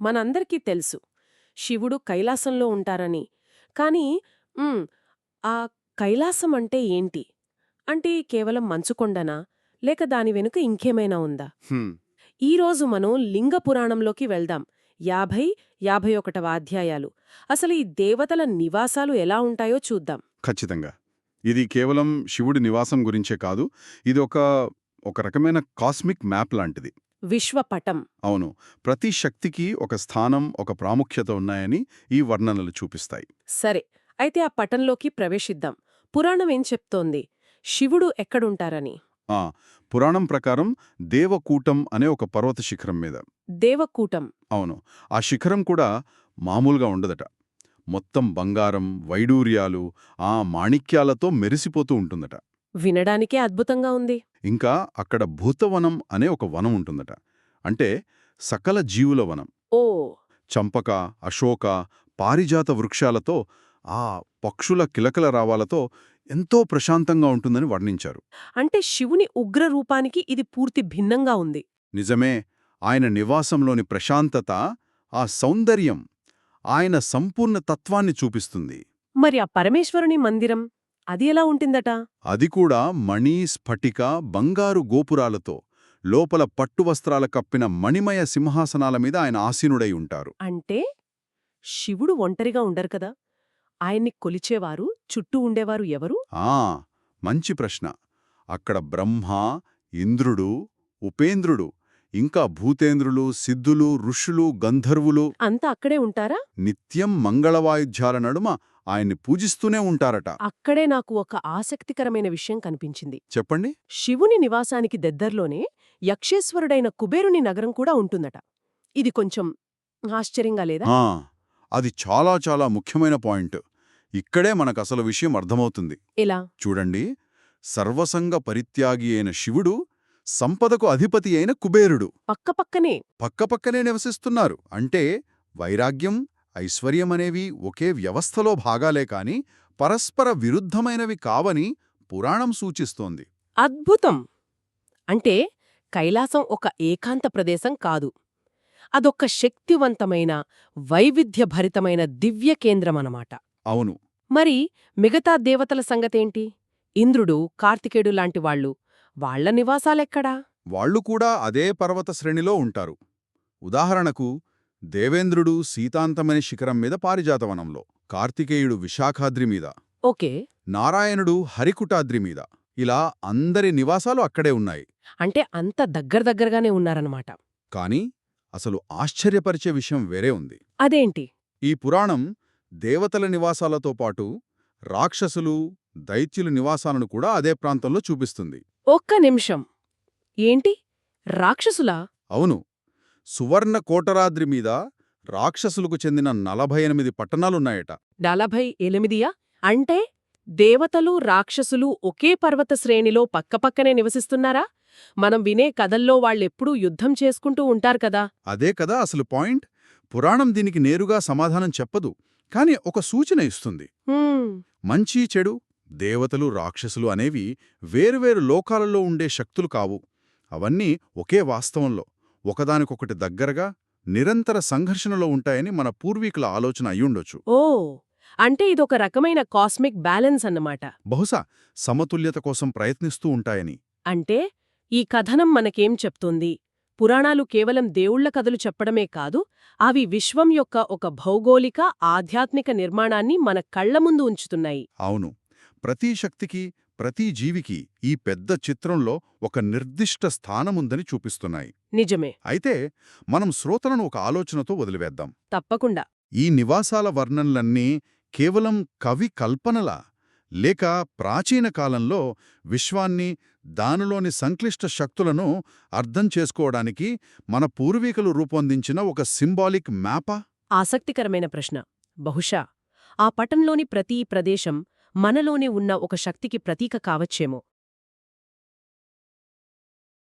మనందరికీ తెలుసు. శివుడు కైలాసంలో ఉంటారని. కాని ఆ కైలాసం అంటే ఏంటి? అంటే కేవలం మంచుకొండనా లేక దాని వెనుక ఇంకేమైనా ఉందా? ఈరోజు మనం లింగ పురాణంలోకి వెళ్దాం. యాభై యాభై ఒకటవ అధ్యాయాలు. అసలు ఈ దేవతల నివాసాలు ఎలా ఉంటాయో చూద్దాం. ఖచ్చితంగా. ఇది కేవలం శివుడి నివాసం గురించే కాదు. ఇది ఒక ఒక రకమైన కాస్మిక్ మ్యాప్ లాంటిది. విశ్వపటం. అవును. ప్రతి శక్తికి ఒక స్థానం ఒక ప్రాముఖ్యత ఉన్నాయని ఈ వర్ణనలు చూపిస్తాయి. సరే. అయితే ఆ పటంలోకి ప్రవేశిద్దాం. పురాణం ఏం చెప్తోంది? శివుడు ఎక్కడుంటారని? ఆ. పురాణం ప్రకారం దేవకూటం అనే ఒక పర్వత శిఖరం మీద. దేవకూటం. అవును. ఆ శిఖరం కూడా మామూలుగా ఉండదట. మొత్తం బంగారం వైడూర్యాలు ఆ మాణిక్యాలతో మెరిసిపోతూ ఉంటుందట. వినడానికే అద్భుతంగా ఉంది. ఇంకా అక్కడ భూతవనం అనే ఒక వనం ఉంటుందట. అంటే సకల జీవుల వనం. ఓ. చంపక అశోక పారిజాత వృక్షాలతో ఆ పక్షుల కిలకల రావాలతో ఎంతో ప్రశాంతంగా ఉంటుందని వర్ణించారు. అంటే శివుని ఉగ్ర రూపానికి ఇది పూర్తి భిన్నంగా ఉంది. నిజమే ఆయన నివాసంలోని ప్రశాంతత ఆ సౌందర్యం ఆయన సంపూర్ణ తత్వాన్ని చూపిస్తుంది. మరి ఆ పరమేశ్వరుని మందిరం? అది ఎలా ఉంటుందట? అది కూడా మణి స్ఫటిక బంగారు గోపురాలతో లోపల పట్టు వస్త్రాల కప్పిన మణిమయ సింహాసనాల మీద ఆయన ఆసీనుడై ఉంటారు. అంటే శివుడు ఒంటరిగా ఉండరు కదా? ఆయన్ని కొలిచేవారు చుట్టూ ఉండేవారు ఎవరు? ఆ మంచి ప్రశ్న. అక్కడ బ్రహ్మ ఇంద్రుడు ఉపేంద్రుడు ఇంకా భూతేంద్రులు సిద్ధులు ఋషులు గంధర్వులు అంతా అక్కడే ఉంటారా? నిత్యం మంగళవాయుధ్యాల నడుమ ఆయన్ని పూజిస్తూనే ఉంటారట. అక్కడే నాకు ఒక ఆసక్తికరమైన విషయం కనిపించింది. చెప్పండి. శివుని నివాసానికి దగ్గర్లోనే యక్షేశ్వరుడైన కుబేరుని నగరం కూడా ఉంటుందట. ఇది కొంచెం ఆశ్చర్యంగా లేదా? అది చాలా చాలా ముఖ్యమైన పాయింట్. ఇక్కడే మనకసలు విషయం అర్థమవుతుంది. ఎలా? చూడండి. సర్వసంగ పరిత్యాగి అయిన శివుడు సంపదకు అధిపతి అయిన కుబేరుడు. పక్కపక్కనే. పక్కపక్కనే నివసిస్తున్నారు. అంటే వైరాగ్యం ఐశ్వర్యం అనేవి ఒకే వ్యవస్థలో భాగాలే కాని పరస్పర విరుద్ధమైనవి కావని పురాణం సూచిస్తోంది. అద్భుతం! అంటే కైలాసం ఒక ఏకాంత ప్రదేశం కాదు. అదొక్క శక్తివంతమైన వైవిధ్యభరితమైన దివ్య కేంద్రమనమాట. అవును. మరి మిగతా దేవతల సంగతేంటి? ఇంద్రుడు కార్తికేయుడు లాంటి వాళ్ళు వాళ్ళ నివాసాలెక్కడా? వాళ్ళు కూడా అదే పర్వత శ్రేణిలో ఉంటారు. ఉదాహరణకు దేవేంద్రుడు సీతాంతమని శిఖరం మీద పారిజాతవనంలో కార్తికేయుడు విశాఖాద్రి మీద ఓకే. నారాయణుడు హరికుటాద్రి మీద. ఇలా అందరి నివాసాలు అక్కడే ఉన్నాయి. అంటే అంత దగ్గర దగ్గరగానే ఉన్నారన్నమాట. కాని అసలు ఆశ్చర్యపరిచే విషయం వేరే ఉంది. అదేంటి? ఈ పురాణం దేవతల నివాసాలతో పాటు రాక్షసులు దైత్యుల నివాసాలను కూడా అదే ప్రాంతంలో చూపిస్తుంది. ఒక్క నిమిషం. ఏంటి? రాక్షసులా? అవును. సువర్ణ కోటరాద్రి మీద రాక్షసులకు చెందిన నలభై ఎనిమిది పట్టణాలున్నాయట. నలభై ఎనిమిదియా? అంటే దేవతలు రాక్షసులు ఒకే పర్వత శ్రేణిలో పక్కపక్కనే నివసిస్తున్నారా? మనం వినే కథల్లో వాళ్ళెప్పుడూ యుద్ధం చేసుకుంటూ ఉంటారు కదా? అదే కదా అసలు పాయింట్. పురాణం దీనికి నేరుగా సమాధానం చెప్పదు కాని ఒక సూచన ఇస్తుంది. మంచి చెడు దేవతలు రాక్షసులు అనేవి వేరువేరు లోకాలలో ఉండే శక్తులు కావు. అవన్నీ ఒకే వాస్తవంలో. ఒకదానికొకటి దగ్గరగా నిరంతర సంఘర్షణలో ఉంటాయని మన పూర్వీకుల ఆలోచన అయ్యుండొచ్చు. ఓ! అంటే ఇదొక రకమైన కాస్మిక్ బ్యాలెన్స్ అన్నమాట. బహుశా సమతుల్యత కోసం ప్రయత్నిస్తూ ఉంటాయని. అంటే ఈ కథనం మనకేం చెప్తుంది? పురాణాలు కేవలం దేవుళ్ళ కథలు చెప్పడమే కాదు అవి విశ్వం యొక్క ఒక భౌగోళిక ఆధ్యాత్మిక నిర్మాణాన్ని మన కళ్ళ ముందు ఉంచుతున్నాయి. అవును. ప్రతి శక్తికి ప్రతి జీవికి ఈ పెద్ద చిత్రంలో ఒక నిర్దిష్ట స్థానముందని చూపిస్తున్నాయి. నిజమే. అయితే మనం శ్రోతలను ఒక ఆలోచనతో వదిలివేద్దాం. తప్పకుండా. ఈ నివాసాల వర్ణనలన్నీ కేవలం కవి కల్పనలా లేక ప్రాచీన కాలంలో విశ్వాన్ని దానిలోని సంక్లిష్ట శక్తులను అర్థం చేసుకోవడానికి మన పూర్వీకులు రూపొందించిన ఒక సింబాలిక్ మ్యాపా? ఆసక్తికరమైన ప్రశ్న. బహుశా ఆ పటంలోని ప్రతి ప్రదేశం మనలోనే ఉన్న ఒక శక్తికి ప్రతీక కావచ్చేమో.